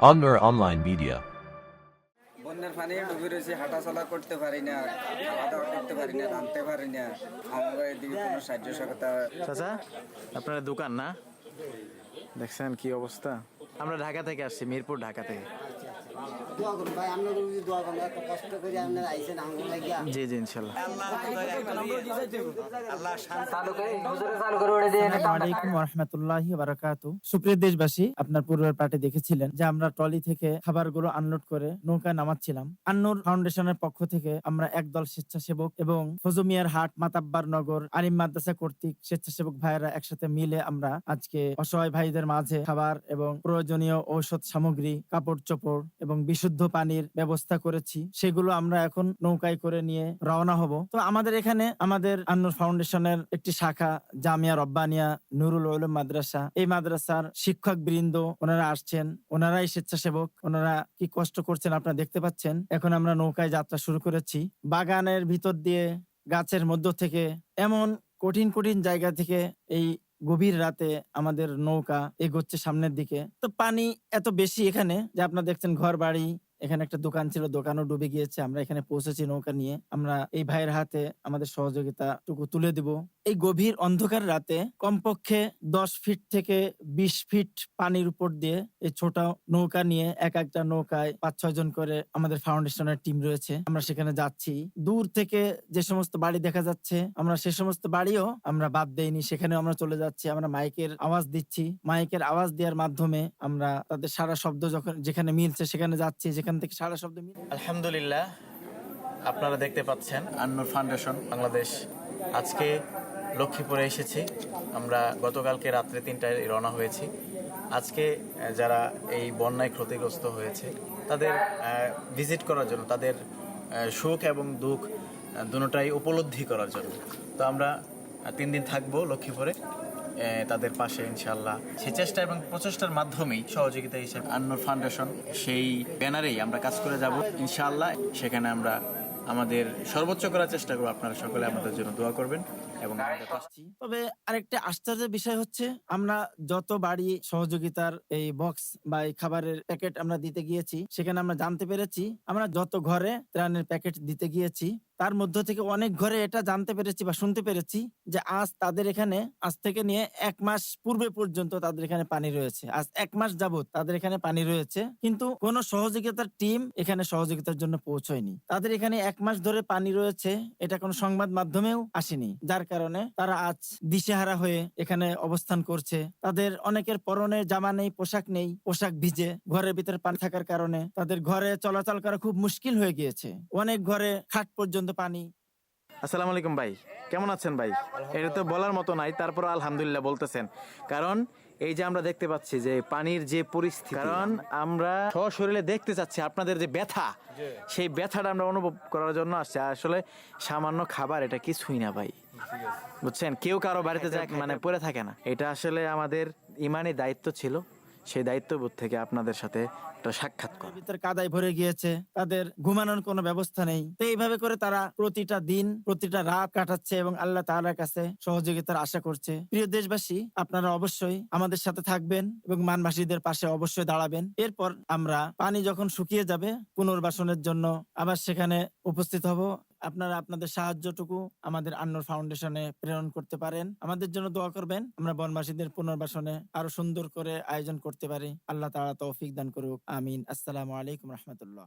Annur Online Media. বন্যার পানি ডুবে রয়েছে হাঁটাচলা করতে পারি না খাওয়া দাওয়া করতে পারি না রাঁধতে পারি না। আমরা এদিকে কোনো সাহায্য সহায়তা চাচা আপনার দোকান না? দেখছেন কি অবস্থা? আমরা ঢাকা থেকে আসছি মিরপুর ঢাকা থেকে। দোয়া করুন ভাই আপনার যদি দোয়া করুন এত কষ্ট করে আপনারা আইসেন আঙ্গুল লাগিয়া। জি জি ইনশাল্লাহ। আলাইকুম রহমতুল্লাহি বারাকাতু সুপ্রিয় দেশবাসী আপনার পূর্বের পার্টে দেখেছিলেন যে আমরা ট্রলি থেকে খাবারগুলো আনলোড করে নৌকায় নামাচ্ছিলাম। আন্নুর ফাউন্ডেশনের পক্ষ থেকে আমরা একদল স্বেচ্ছাসেবক এবং ফজুমিয়ার হাট মাতাব্বার নগর আলিম মাদ্রাসা কর্তৃক স্বেচ্ছাসেবক ভাইয়েরা একসাথে মিলে আমরা আজকে অসহায় ভাইদের মাঝে খাবার এবং প্রয়োজনীয় ঔষধ সামগ্রী কাপড় চোপড় এবং বিশুদ্ধ পানির ব্যবস্থা করেছি, সেগুলো আমরা এখন নৌকায় করে নিয়ে রওনা হব। তো আমাদের এখানে আমাদের আন্নুর ফাউন্ডেশনের একটি শাখা, জামিয়া রব্বানিয়া নুরুল উলুম মাদ্রাসা। এই মাদ্রাসার শিক্ষক বৃন্দ ওনারা আসছেন, ওনারাই স্বেচ্ছাসেবক, ওনারা কি কষ্ট করছেন আপনারা দেখতে পাচ্ছেন। এখন আমরা নৌকায় যাত্রা শুরু করেছি। বাগানের ভিতর দিয়ে, গাছের মধ্য থেকে, এমন কঠিন কঠিন জায়গা থেকে এই গভীর রাতে আমাদের নৌকা এগোচ্ছে সামনের দিকে। তো পানি এত বেশি এখানে যে আপনারা দেখছেন ঘর বাড়ি, এখানে একটা দোকান ছিল, দোকানও ডুবে গিয়েছে। আমরা এখানে পৌঁছেছি নৌকা নিয়ে। আমরা এই ভাইয়ের হাতে আমাদের সহযোগিতা টুকু তুলে দিব। এই গভীর অন্ধকার রাতে কমপক্ষে দশ ফিট থেকে বিশ ফিট পানির উপর দিয়ে এই ছোট নৌকা নিয়ে এক একটা নৌকায় পাঁচ, ছয় জন করে আমাদের ফাউন্ডেশনের টিম রয়েছে। আমরা সেখানে যাচ্ছি। দূর থেকে যে সমস্ত বাড়ি দেখা যাচ্ছে, আমরা সে সমস্ত বাড়িও আমরা বাদ দেইনি। সেখানেও আমরা চলে যাচ্ছি। আমরা মাইকের আওয়াজ দিচ্ছি। মাইকের আওয়াজ দেওয়ার মাধ্যমে আমরা তাদের সারা শব্দ যখন যেখানে মিলছে সেখানে যাচ্ছি। যেখান থেকে সারা শব্দ মিল আলহামদুলিল্লাহ, আপনারা দেখতে পাচ্ছেন আন্নুর ফাউন্ডেশন বাংলাদেশ। আজকে লক্ষ্মীপুরে এসেছি। আমরা গতকালকে রাত্রে তিনটায় রওনা হয়েছি। আজকে যারা এই বন্যায় ক্ষতিগ্রস্ত হয়েছে তাদের ভিজিট করার জন্য তাদের সুখ এবং দুঃখ আহ, দুটোটাই উপলব্ধি করার জন্য। তো আমরা তিন দিন থাকব লক্ষ্মীপুরে। তাদের পাশে ইনশাল্লাহ সে চেষ্টা এবং প্রচেষ্টার মাধ্যমেই সহযোগিতা হিসেবে আন্নুর ফাউন্ডেশন সেই ব্যানারেই আমরা কাজ করে যাব। ইনশাল্লাহ সেখানে আমরা আমাদের সর্বোচ্চ করার চেষ্টা করব। আপনারা সকলে আমাদের জন্য দোয়া করবেন। এবং আমাদের পাশে পাচ্ছি। তবে আরেকটা আশ্চর্যের বিষয় হচ্ছে আমরা যত বাড়ি সহযোগিতার এই বক্স বা এই খাবারের প্যাকেট আমরা দিতে গিয়েছি সেখানে আমরা জানতে পেরেছি আমরা যত ঘরে ত্রাণের প্যাকেট দিতে গিয়েছি তার মধ্য থেকে অনেক ঘরে এটা জানতে পেরেছি বা শুনতে পেরেছি যে আজ তাদের এখানে আজ থেকে নিয়ে এক মাস পূর্বে পর্যন্ত তাদের এখানে পানি রয়েছে আজ এক মাস যাবত তাদের এখানে পানি রয়েছে কিন্তু কোনো সহযোগিতার টিম এখানে সহযোগিতার জন্য পৌঁছয়নি তাদের এখানে এক মাস ধরে পানি রয়েছে এটা কোনো সংবাদ মাধ্যমেও আসেনি যার কারণে তারা আজ দিশেহারা হয়ে এখানে অবস্থান করছে। তাদের অনেকের পরনে জামা নেই, পোশাক নেই, পোশাক ভিজে, ঘরের ভিতরে পানি থাকার কারণে তাদের ঘরে চলাচল করা খুব মুশকিল হয়ে গিয়েছে। অনেক ঘরে খাট পর্যন্ত পানি। আসসালামু আলাইকুম ভাই। কেমন আছেন ভাই? এটা তো বলার মতো নাই তারপর আলহামদুলিল্লাহ বলতেছেন। কারণ এই যে আমরা দেখতে পাচ্ছি যে পানির যে পরিস্থিতি কারণ আমরা সশরীরে দেখতে চাচ্ছি আপনাদের যে ব্যথা সেই ব্যথাটা আমরা অনুভব করার জন্য আসছি। আসলে সামান্য খাবার এটা কিছুই না ভাই। বুঝছেন? কেউ কারও বাড়িতে যায় মানে পড়ে থাকে না। এটা আসলে আমাদের ইমানি দায়িত্ব ছিল। সেই দায়িত্ববোধ থেকে আপনাদের সাথে একটা সাক্ষাৎ ভিতর কাদায় ভরে গিয়েছে, তাদের ঘুমানোর কোনো ব্যবস্থা নেই। তো এইভাবে করে তারা প্রতিটা দিন, প্রতিটা রাত কাটাচ্ছে এবং আল্লাহ তাআলার কাছে সহযোগিতার আশা করছে। প্রিয় দেশবাসী, আপনারা অবশ্যই আমাদের সাথে থাকবেন এবং মানবাসীদের পাশে অবশ্যই দাঁড়াবেন। এরপর আমরা পানি যখন শুকিয়ে যাবে, পুনর্বাসনের জন্য আবার সেখানে উপস্থিত হব। আপনারা আপনাদের সাহায্যটুকু আমাদের আন্নর ফাউন্ডেশনে প্রেরণ করতে পারেন। আমাদের জন্য দোয়া করবেন। আমরা বনবাসীদের পুনর্বাসনে আরও সুন্দর করে আয়োজন করতে পারি। আল্লাহ তালা তৌফিক দান করুক। আমিন। আসসালামু আলাইকুম রহমতুল্লাহ।